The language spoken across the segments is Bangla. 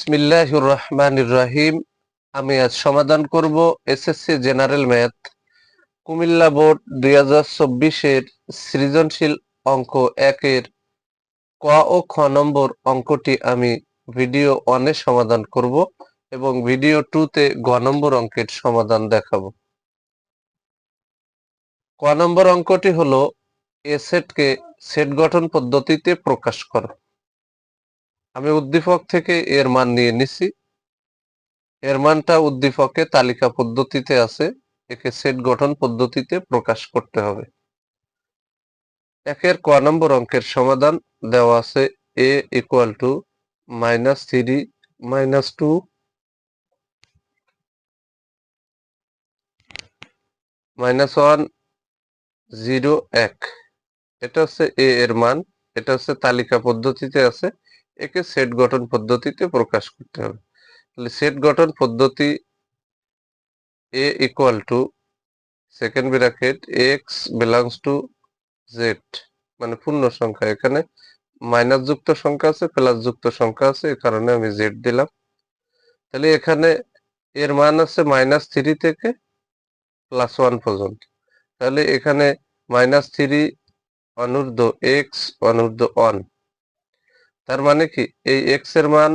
বিসমিল্লাহির রহমানির রহিম আমি আজ সমাধান করব SSC general math. Comilla board দুই হাজার চব্বিশের সৃজনশীল অঙ্ক একের ক ও খ নম্বর অঙ্কটি আমি ভিডিও ওয়ানে সমাধান করব এবং ভিডিও টুতে গ নম্বর অঙ্কের সমাধান দেখাবো। ক নম্বর অঙ্কটি হলো এ সেটকে সেট গঠন পদ্ধতিতে প্রকাশ করো। আমি উদ্দীপক থেকে এর মান নিয়ে নিছি। এর মানটা উদ্দীপকে তালিকা পদ্ধতিতে আছে। একে সেট গঠন পদ্ধতিতে প্রকাশ করতে হবে। একের ক নম্বর অঙ্কের সমাধান দেওয়া আছে। A equal to minus three minus two minus one zero এক। এটা হচ্ছে এ এর মান। এটা হচ্ছে তালিকা পদ্ধতিতে আছে। একে সেট গঠন পদ্ধতিতে প্রকাশ করতে হবে। তাহলে সেট গঠন পদ্ধতি A equal to second bracket X belongs to Z মানে পূর্ণ সংখ্যা। এখানে মাইনাস যুক্ত সংখ্যা আছে প্লাস যুক্ত সংখ্যা আছে, এ কারণে আমি জেড দিলাম। তাহলে এখানে এর মান আছে মাইনাস থ্রি থেকে প্লাস ওয়ান পর্যন্ত। তাহলে এখানে মাইনাস থ্রি অনূর্ধ্ব এক্স অনূর্ধ্ব ওয়ান তার মানে কি? এই এক্সের মান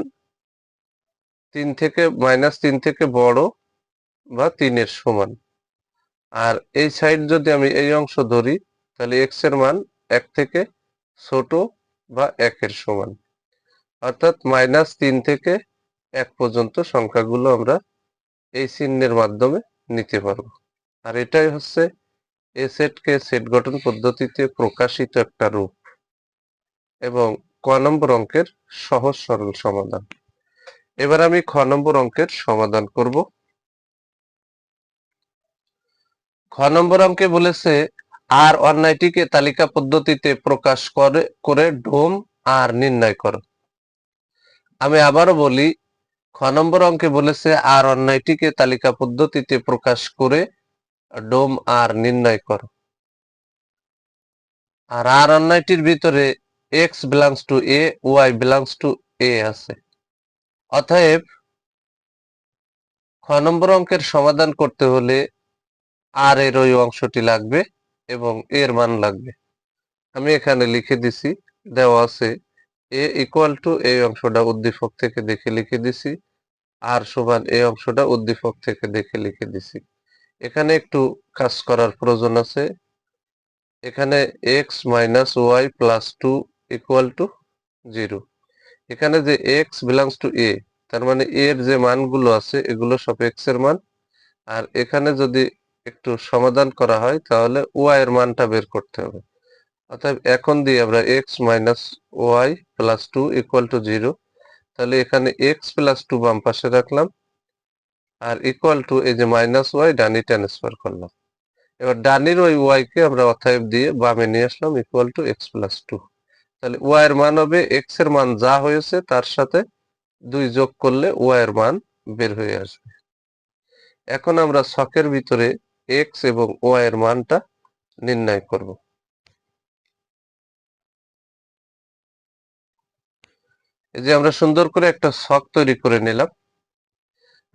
তিন থেকে মাইনাস তিন থেকে বড় বা তিনের সমান। আর এই সাইড যদি আমি এই অংশ ধরি, তাহলে এক্সের মান এক থেকে ছোট বা একের সমান। অর্থাৎ মাইনাস তিন থেকে এক পর্যন্ত সংখ্যাগুলো আমরা এই চিহ্নের মাধ্যমে নিতে পারব। আর এটাই হচ্ছে এ সেটকে সেট গঠন পদ্ধতিতে প্রকাশিত একটা রূপ। এবং ক নম্বর অঙ্কের সহজ সরল সমাধান। এবার আমি খ নম্বর অঙ্কের সমাধান করব। খ নম্বর অঙ্কে বলেছে, আর অন্যায়টিকে তালিকা পদ্ধতিতে প্রকাশ করে করে ডোম আর নির্ণয় করো। আমি আবারও বলি, খ নম্বর অঙ্কে বলেছে, আর অন্যায়টিকে তালিকা পদ্ধতিতে প্রকাশ করে ডোম আর নির্ণয় করো। আর আর অন্যায়টির ভিতরে X belongs to A Y belongs to A আছে। অতএব, খ নম্বর অঙ্কের সমাধান করতে হলে আর এর ওই অংশটি লাগবে এবং এর মান লাগবে। আমি এখানে লিখে দিছি, দেওয়া আছে এ ইকুয়াল টু এই অংশটা উদ্দীপক থেকে দেখে লিখে দিছি আর সমান এই অংশটা উদ্দীপক থেকে দেখে লিখে দিছি। এখানে একটু কাজ করার প্রয়োজন আছে। এখানে X minus Y plus two equal to zero এখানে যে এক্স বিলংস টু এ তার মানে এর যে মানগুলো আছে, এগুলো সব এক্সের মান। আর এখানে যদি একটু সমাধান করা হয়, তাহলে ওয়াই এর মানটা বের করতে হবে। অর্থাৎ এখন দিয়ে আমরা X minus Y plus two equal to zero তাহলে এখানে এক্স প্লাস টু বাম পাশে রাখলাম। আর ইকুয়াল টু এই যে মাইনাস ওয়াই ডানি ট্রান্সফার করলাম। এবার ডানির ওই ওয়াই কে আমরা অতএব দিয়ে বামে নিয়ে আসলাম equal to X plus two তাহলে ওয়াই এর মান হবে এক্সের মান যা হয়েছে তার সাথে দুই যোগ করলে ওয়াই এর মান বের হয়ে আসবে। এখন আমরা ছকের ভিতরে এক্স এবং ওয়াই এর মানটা নির্ণয় করব। এই যে আমরা সুন্দর করে একটা ছক তৈরি করে নিলাম।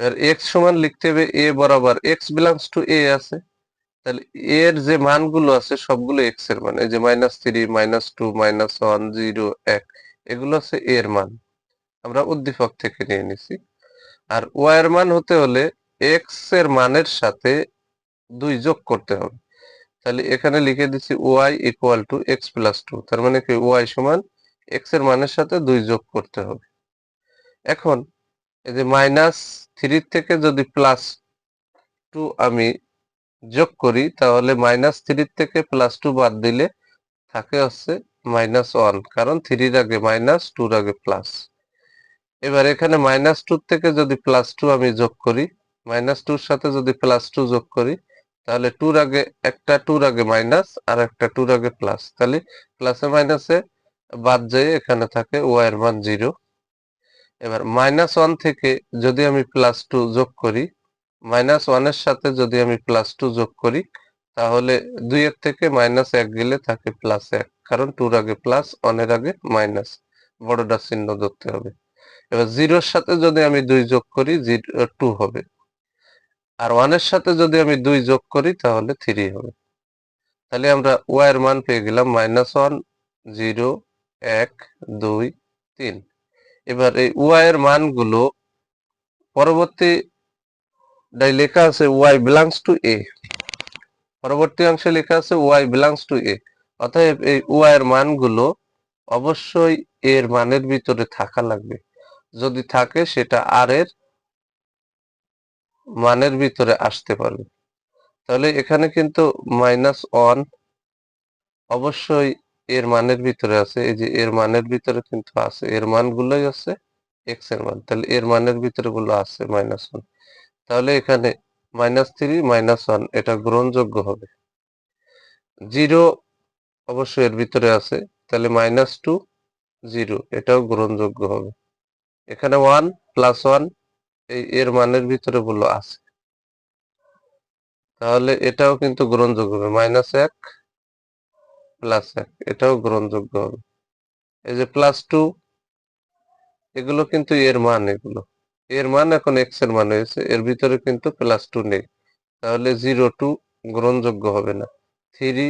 আর এক্স সমান লিখতে হবে এ বরাবর এক্স বিলংস টু এ আছে। তাহলে এর যে মানগুলো আছে সবগুলো এক্সের মান, এই যে minus three minus two minus one zero এক, এগুলো আছে এর মান। আমরা উদ্দীপক থেকে নিয়ে নিছি। আর ওয়াই এর মান হতে হলে এক্সের মানের সাথে দুই যোগ করতে হবে। তাহলে এখানে লিখে দিচ্ছি Y equal to X plus two তার মানে কি ওয়াই সমান এক্সের মানের সাথে দুই যোগ করতে হবে। এখন এই যে মাইনাস থ্রি থেকে যদি প্লাস টু আমি যোগ করি, তাহলে মাইনাস থ্রির থেকে প্লাস টু বাদ দিলে থাকে হচ্ছে মাইনাস ওয়ান কারণ থ্রির আগে মাইনাস টুর আগে প্লাস এবার এখানে মাইনাস টুর থেকে যদি প্লাস টু আমি যোগ করি মাইনাস টুর সাথে যদি প্লাস টু যোগ করি, তাহলে টুর আগে, একটা টুর আগে মাইনাস আর একটা টুর আগে প্লাস তাহলে প্লাসে মাইনাসে বাদ যায় এখানে থাকে ওয়াই এর মান জিরো এবার মাইনাস ওয়ান থেকে যদি আমি প্লাস টু যোগ করি মাইনাস ওয়ানের সাথে যদি আমি প্লাস টু যোগ করি, তাহলে দুইয়ের থেকে মাইনাস এক গেলে থাকে প্লাস এক, কারণ টুর আগে প্লাস ওয়ানের আগে মাইনাস বড়টা চিহ্ন ধরতে হবে। এবার জিরোর সাথে যদি আমি দুই যোগ করি জিরো টু হবে। আর ওয়ানের সাথে যদি আমি দুই যোগ করি, তাহলে থ্রি হবে। তাহলে আমরা ওয়াই এর মান পেয়ে গেলাম মাইনাস ওয়ান জিরো এক, দুই, তিন। এবার এই ওয়াই এর মানগুলো পরবর্তী ডাই লেখা আছে ওয়াই বিলংস টু এ পরবর্তী অংশে লেখা আছে ওয়াই বিলংস টু এ অতএব এই ওয়াই এর মানগুলো অবশ্যই এর মানের ভিতরে থাকা লাগবে। যদি থাকে, সেটা আর এর মানের ভিতরে আসতে পারবে। তাহলে এখানে কিন্তু মাইনাস ওয়ান অবশ্যই এর মানের ভিতরে আছে। এই যে এর মানের ভিতরে কিন্তু আছে। এর মানগুলোই আছে এক্সের মান। তাহলে এর মানের ভিতরে গুলো আছে মাইনাস ওয়ান তাহলে এখানে মাইনাস থ্রি মাইনাস ওয়ান এটা গ্রহণযোগ্য হবে। জিরো অবশ্যই এর ভিতরে আছে, তাহলে মাইনাস টু জিরো এটাও গ্রহণযোগ্য হবে। এখানে ওয়ান প্লাস ওয়ান এই এর মানের ভিতরে বলল আছে। তাহলে এটাও কিন্তু গ্রহণযোগ্য হবে মাইনাস এক প্লাস এক, এটাও গ্রহণযোগ্য হবে। এই যে প্লাস টু এগুলো কিন্তু এর মান এগুলো। এর মান এখন এক্সের মান হয়েছে, এর ভিতরে কিন্তু প্লাস টু নেই। তাহলে জিরো টু গ্রহণযোগ্য হবে না। থ্রি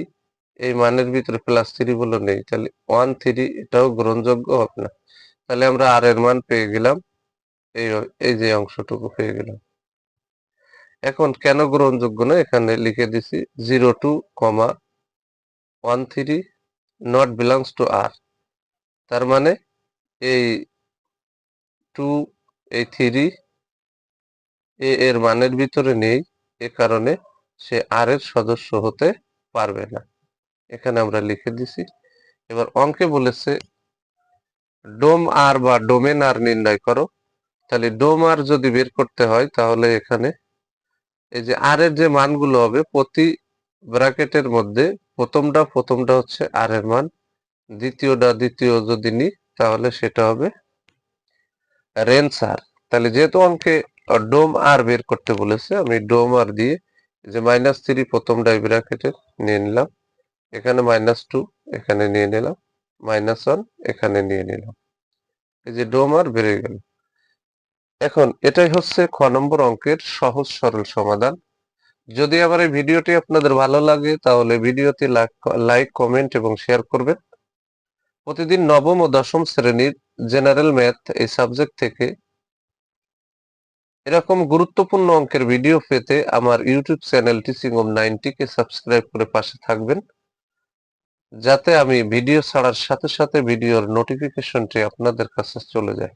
এই মানের ভিতরে প্লাস থ্রি বলে নেই, তাহলে ওয়ান থ্রি এটাও গ্রহণযোগ্য হবে না। তাহলে আমরা আর এর মান পেয়ে গেলাম, এই এই যে অংশটুকু পেয়ে গেলাম। এখন কেন গ্রহণযোগ্য না? এখানে লিখে দিছি zero two comma one three not belongs to আর তার মানে এই টু এই থ্রি এ এর মানের ভিতরে নেই, এ কারণে সে আর এর সদস্য হতে পারবে না। এখানে আমরা লিখে দিছি। এবার অঙ্কে বলেছে, ডোম আর বা ডোমেন আর নির্ণয় করো। তাহলে ডোম আর যদি বের করতে হয়, তাহলে এখানে এই যে আর এর যে মানগুলো হবে, প্রতি ব্র্যাকেটের মধ্যে প্রথমটা প্রথমটা হচ্ছে আর এর মান। দ্বিতীয়টা, দ্বিতীয় যদি নিই তাহলে সেটা হবে রেঞ্জ আর তাহলে যেহেতু অঙ্কে ডোম আর বের করতে বলেছে, আমি ডোম আর দিয়ে যে মাইনাস থ্রি প্রথম প্রথমটাই ব্র্যাকেটের নিয়ে নিলাম। এখানে মাইনাস টু এখানে নিয়ে নিলাম। মাইনাস ওয়ান এখানে নিয়ে নিলাম। এই যে ডোম আর বেড়ে গেল। এখন এটাই হচ্ছে খ নম্বর অঙ্কের সহজ সরল সমাধান। যদি আমার এই ভিডিওটি আপনাদের ভালো লাগে, তাহলে ভিডিওতে লাইক কমেন্ট এবং শেয়ার করবেন। প্রতিদিন নবম ও দশম শ্রেণির জেনারেল ম্যাথ এই সাবজেক্ট থেকে এরকম গুরুত্বপূর্ণ অঙ্কের ভিডিও পেতে আমার ইউটিউব চ্যানেল টিচিং অম নাইনটিকে সাবস্ক্রাইব করে পাশে থাকবেন, যাতে আমি ভিডিও ছাড়ার সাথে সাথে ভিডিওর নোটিফিকেশনটি আপনাদের কাছে চলে যায়।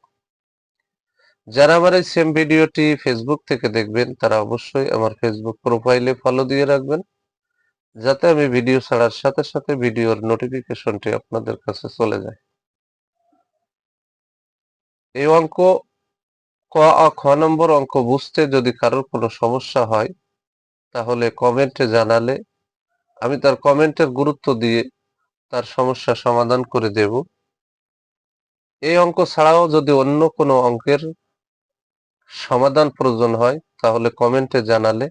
যারা আমার এই সেম ভিডিওটি ফেসবুক থেকে দেখবেন, তারা অবশ্যই আমার ফেসবুক প্রোফাইলে ফলো দিয়ে রাখবেন, যাতে আমি ভিডিও ছাড়ার সাথে সাথে ভিডিওর নোটিফিকেশনটি আপনাদের কাছে চলে যায়। এই অঙ্ক ক আ, খ নম্বর অঙ্ক বুঝতে যদি কারোর কোনো সমস্যা হয়, তাহলে কমেন্টে জানালে আমি তার কমেন্টের গুরুত্ব দিয়ে তার সমস্যা সমাধান করে দেব। এই অঙ্ক ছাড়াও যদি অন্য কোনো অঙ্কের সমাধান প্রয়োজন হয়, তাহলে কমেন্টে জানালে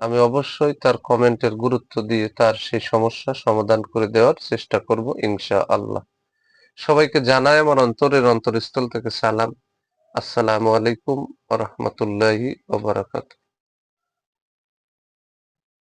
আমি অবশ্যই তার কমেন্টের গুরুত্ব দিয়ে তার সেই সমস্যা সমাধান করে দেওয়ার চেষ্টা করব ইনশা আল্লাহ সবাইকে জানায় আমার অন্তরের অন্তরস্থল থেকে সালাম। আসসালামু আলাইকুম রহমতুল্লাহি ওবরাকাতু